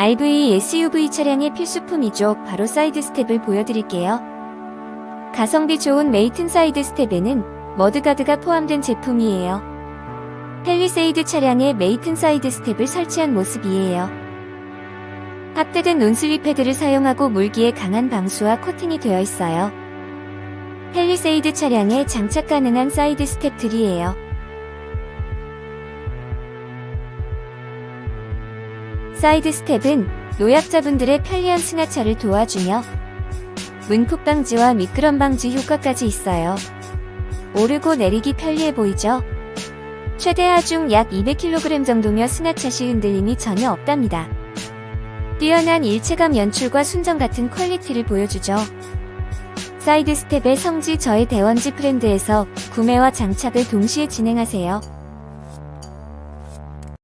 RV SUV 차량의 필수품이죠. 바로 사이드 스텝을 보여드릴게요. 가성비 좋은 메이튼 사이드 스텝에는 머드가드가 포함된 제품이에요. 펠리세이드 차량에 메이튼 사이드 스텝을 설치한 모습이에요. 합대된 논슬립 패드를 사용하고 물기에 강한 방수와 코팅이 되어 있어요. 펠리세이드 차량에 장착 가능한 사이드 스텝들이에요. 사이드 스텝은 노약자분들의 편리한 승하차를 도와주며 문콕 방지와 미끄럼 방지 효과까지 있어요. 오르고 내리기 편리해 보이죠? 최대 하중 약 200kg 정도며 승하차 시 흔들림이 전혀 없답니다. 뛰어난 일체감 연출과 순정 같은 퀄리티를 보여주죠. 사이드 스텝의 성지 저의 대원지 브랜드에서 구매와 장착을 동시에 진행하세요.